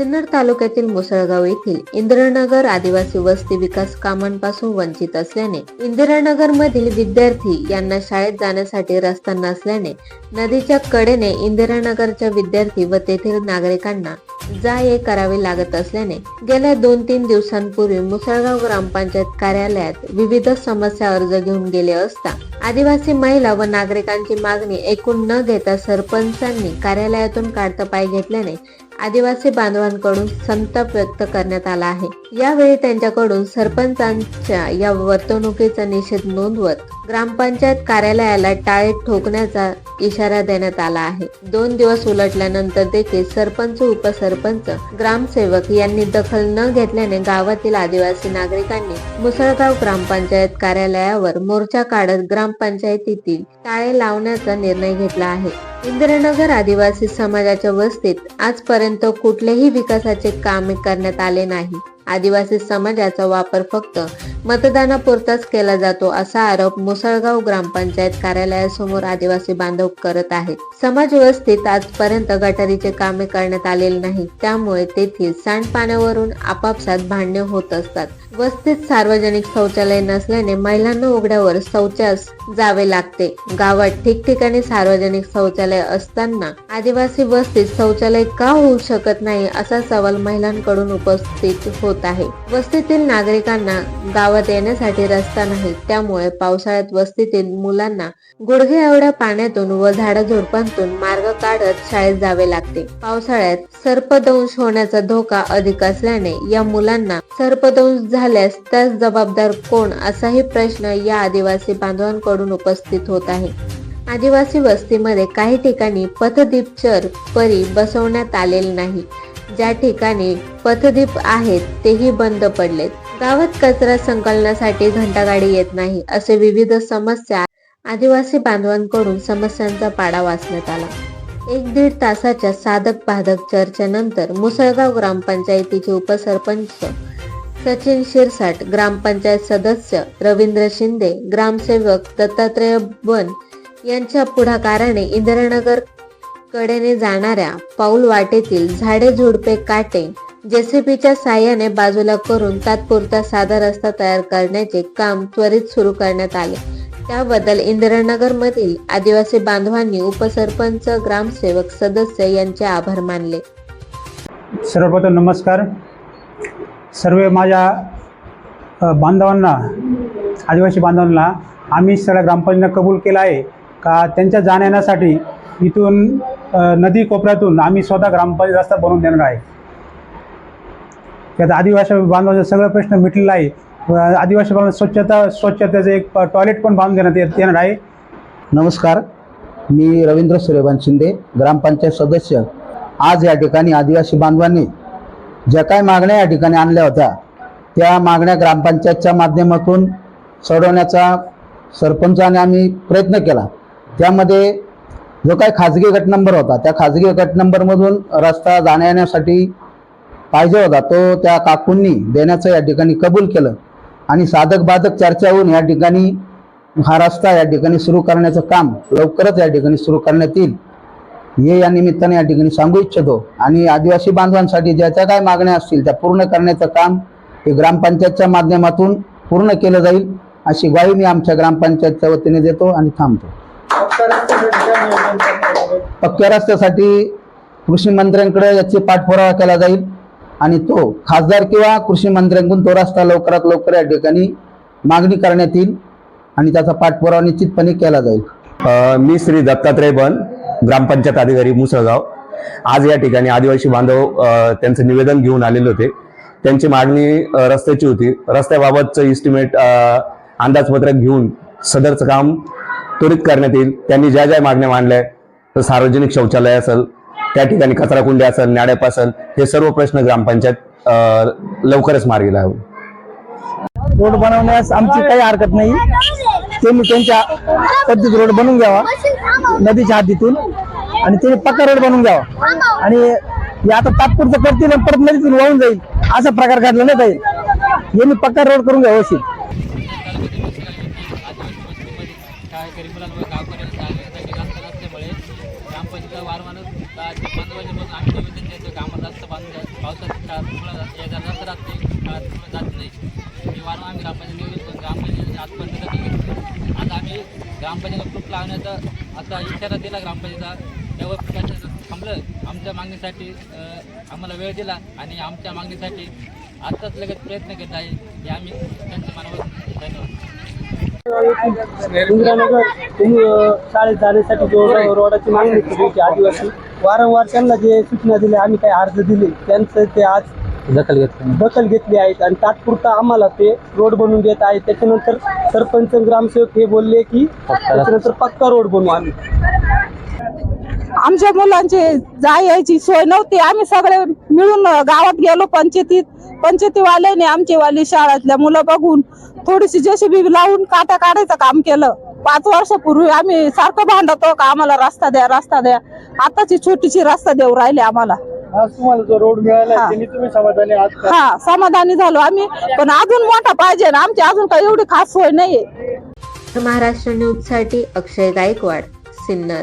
सिन्नर तालुक्यातील मुसळगाव येथील इंदिरानगर आदिवासी वस्ती विकास कामांपासून वंचित असल्याने इंदिरानगर मधील विद्यार्थी यांना शाळेत जाण्यासाठी रस्ता नसल्याने नदीच्या कडेने इंदिरानगरच्या विद्यार्थी व तेथील नागरिकांना जा ये करावे लागत असल्याने गेल्या दोन तीन दिवसांपूर्वी मुसळगाव ग्रामपंचायत कार्यालयात विविध समस्या अर्ज घेऊन गेले असता आदिवासी महिला व नागरिकांची मागणी ऐकून न घेता सरपंचांनी कार्यालयातून काढता पाय घेतल्याने आदिवासी बांधवांकडून संताप व्यक्त करण्यात आला आहे. यावेळी त्यांच्याकडून सरपंचांच्या या वर्तणुकीचा निषेध नोंदवत ग्रामपंचायत कार्यालयाला टाळे ठोकण्याचा इशारा देण्यात आला आहे. दोन दिवस उलटल्यानंतर देखील सरपंच उपसरपंच ग्रामसेवक यांनी दखल न घेतल्याने गावातील आदिवासी नागरिकांनी मुसळगाव ग्रामपंचायत कार्यालयावर मोर्चा काढत ग्रामपंचायतीतील टाळे लावण्याचा निर्णय घेतला आहे. इंद्रनगर आदिवासी समाजाच्या वस्तीत आजपर्यंत कुठलेही विकासाचे कामे करण्यात आले नाही. आदिवासी समाजाचा वापर फक्त मतदानापुरताच केला जातो असा आरोप मुसळगाव ग्रामपंचायत कार्यालयासमोर आदिवासी बांधव करत आहेत. समाज व्यवस्थेत आजपर्यंत गटारीचे कामे करण्यात आलेले नाही त्यामुळे तेथील सांडपाण्यावरून आपापसात भांडणे होत असतात. वस्तीत सार्वजनिक शौचालय नसल्याने महिलांना उघड्यावर शौचास जावे लागते. गावात ठिकठिकाणी सार्वजनिक शौचालय असताना आदिवासी वस्तीत शौचालय का होऊ शकत नाही असा सवाल महिलांकडून उपस्थित होत. आहे. वस्तीतील नागरिकांना गावात येण्यासाठी रस्ता नाही त्यामुळे पावसाळ्यात वस्तीतील मुलांना गुडघे एवढ्या पाण्यातून व झाडाझुडपांतून मार्ग काढत शाळेत जावे लागते. पावसाळ्यात सर्पदंश होण्याचा धोका अधिक असल्याने या मुलांना सर्पदंश झाल्यास त्यास जबाबदार कोण असाही प्रश्न या आदिवासी बांधवांकडून उपस्थित होत आहे. आदिवासी वस्तीमध्ये काही ठिकाणी पथदीपचर परी बसवण्यात आलेले नाही. ज्या ठिकाणी पथदीप आहेत तेही बंद पडलेत. गावात कचरा संकलनासाठी घंटागाडी येत नाही असे विविध समस्या आदिवासी बांधवांकडून समस्यांचा पाडा वाचण्यात आला. एक दीड तासाच्या साधक बाधक चर्चेनंतर मुसळगाव ग्रामपंचायतीचे उपसरपंच सचिन शिरसाट ग्रामपंचायत सदस्य रवींद्र शिंदे ग्रामसेवक दत्तात्रय बन यांच्या पुढाकाराने इंदिरानगर कडेने जाणाऱ्या पाऊल वाटेतील झाडे झुडपे काटे जेसीबीच्या साह्याने बाजूला करून तात्पुरता साधा रस्ता तयार करण्याचे काम त्वरित सुरू करण्यात आले. त्याबद्दल इंदिरानगर मधील आदिवासी बांधवांनी उपसरपंच ग्रामसेवक सदस्य यांचे आभार मानले. सर्वप्रथम नमस्कार. सर्व माझ्या बांधवांना आदिवासी बांधवांना आम्ही सगळ्या ग्रामपंचायतीनं कबूल केला आहे का त्यांच्या जाण्यासाठी इथून नदी कोपऱ्यातून आम्ही स्वतः ग्रामपंचायत रस्ता बनवून देणार आहे. त्यात आदिवासी बांधवाचा सगळा प्रश्न मिटलेला आहे. आदिवासी बांधव स्वच्छता स्वच्छतेचं एक टॉयलेट पण बांधून देण्यात येत- येणार आहे. नमस्कार मी रवींद्र सूर्यभान शिंदे ग्रामपंचायत सदस्य. आज या ठिकाणी आदिवासी बांधवांनी ज्या काय मागण्या या ठिकाणी आणल्या होत्या त्या मागण्या ग्रामपंचायतच्या माध्यमातून सोडवण्याचा सरपंचाने आम्ही प्रयत्न केला. त्यामध्ये जो काही खाजगी गट नंबर होता त्या खाजगी गट नंबरमधून रस्ता जाण्या येण्यासाठी पाहिजे होता तो त्या काकूंनी देण्याचं या ठिकाणी कबूल केलं. आणि साधक बाधक चर्चा होऊन या ठिकाणी हा रस्ता या ठिकाणी सुरू करण्याचं काम लवकरच या ठिकाणी सुरू करण्यात येईल. हे या निमित्ताने या ठिकाणी सांगू इच्छितो. आणि आदिवासी बांधवांसाठी ज्या ज्या काय मागण्या असतील त्या पूर्ण करण्याचं काम हे ग्रामपंचायतच्या माध्यमातून पूर्ण केलं जाईल अशी ग्वाही मी आमच्या ग्रामपंचायतच्या वतीने देतो आणि थांबतो. पक्क्या रस्त्यासाठी कृषी मंत्र्यांकडे याची पाठपुरावा केला जाईल आणि तो खासदार किंवा कृषी मंत्र्यांकडून तो रस्ता लवकरात लवकर या ठिकाणी मागणी करण्यात येईल आणि त्याचा पाठपुरावा निश्चितपणे केला जाईल. मी श्री दत्तात्रय बन ग्रामपंचायत अधिकारी मुसळगाव. आज या ठिकाणी आदिवासी बांधव त्यांचं निवेदन घेऊन आलेले होते. त्यांची मागणी रस्त्याची होती. रस्त्याबाबतचं इस्टिमेट अंदाजपत्रक घेऊन सदरचं काम त्वरित करण्यात येईल. त्यांनी ज्या ज्या मागण्या मांडल्या तर सार्वजनिक शौचालय असेल त्या ठिकाणी कचरा कुंडी असेल न्याडप असेल हे सर्व प्रश्न ग्रामपंचायत लवकरच मार्गी लावून रोड बनवण्यास आमची काही हरकत नाही. त्यांनी त्यांच्या पद्धतीत रोड बनवून घ्यावा. नदीच्या हद्दीतून. आणि त्यांनी पक्का रोड बनवून घ्यावा. आणि हे आता तात्पुरतं करतील परत नदीतून वाहून जाईल. असा प्रकार घडला नाही जाईल यांनी पक्का रोड करून घ्यावा अवश्य गरीब मुलांमुळे गावकऱ्यांना शाळेसाठी जास्त नसल्यामुळे ग्रामपंचायत वारंवार पाच ते पंधरा वाजेपासून आम्ही निवेदन देतो कामात जास्त आमच्या पावसाच्या काळात मुलं येतात जास्त राहते काळात मुलं जात नाही. ते वारंवार आम्ही ग्रामपंचायत निवडून आजपर्यंत आता आम्ही ग्रामपंचायत ग्रुप लावण्याचा आता इशारा दिला ग्रामपंचायतीचा त्यावर प्रूफाचं थांबलं. आमच्या मागणीसाठी आम्हाला वेळ दिला आणि आमच्या मागणीसाठी आत्ताच लगेच प्रयत्न करत आहे. हे आम्ही त्यांच्या मनावर धन्यवाद. इंदिरानगर शाळेत जाण्यासाठी जो रोडाची मागणी केली होती आदिवासी. वारंवार त्यांना जे सूचना दिल्या आम्ही काही अर्ज दिले त्यांचं ते आज दखल घेतली. दखल घेतली आहेत. आणि तात्पुरता आम्हाला ते रोड बनवून देत आहेत. त्याच्यानंतर सरपंच ग्रामसेवक हे बोलले की त्याच्यानंतर पक्का रोड बनवू आम्ही. आमच्या मुलांची जाय यायची सोय नव्हती. आम्ही सगळे मिळून गावात गेलो पंचायतीत. पंचायतीवाल्याने आमची वाली शाळेतल्या मुलं बघून थोडीशी जेसीबी लावून काटा काढायचं काम केलं. पाच वर्षापूर्वी आम्ही सारखं भांडतो का आम्हाला रस्ता द्या रस्ता द्या. आताची छोटीशी रस्ता देऊ राहिले आम्हाला. आज तुम्हाला जो रोड मिळाला हा. तुम्ही समाधानी आहात का? हा समाधानी झालो आम्ही. पण अजून मोठा पाहिजे ना आमची अजून काही एवढी खास सोय नाहीये. महाराष्ट्र न्यूजसाठी अक्षय गायकवाड सिन्नर.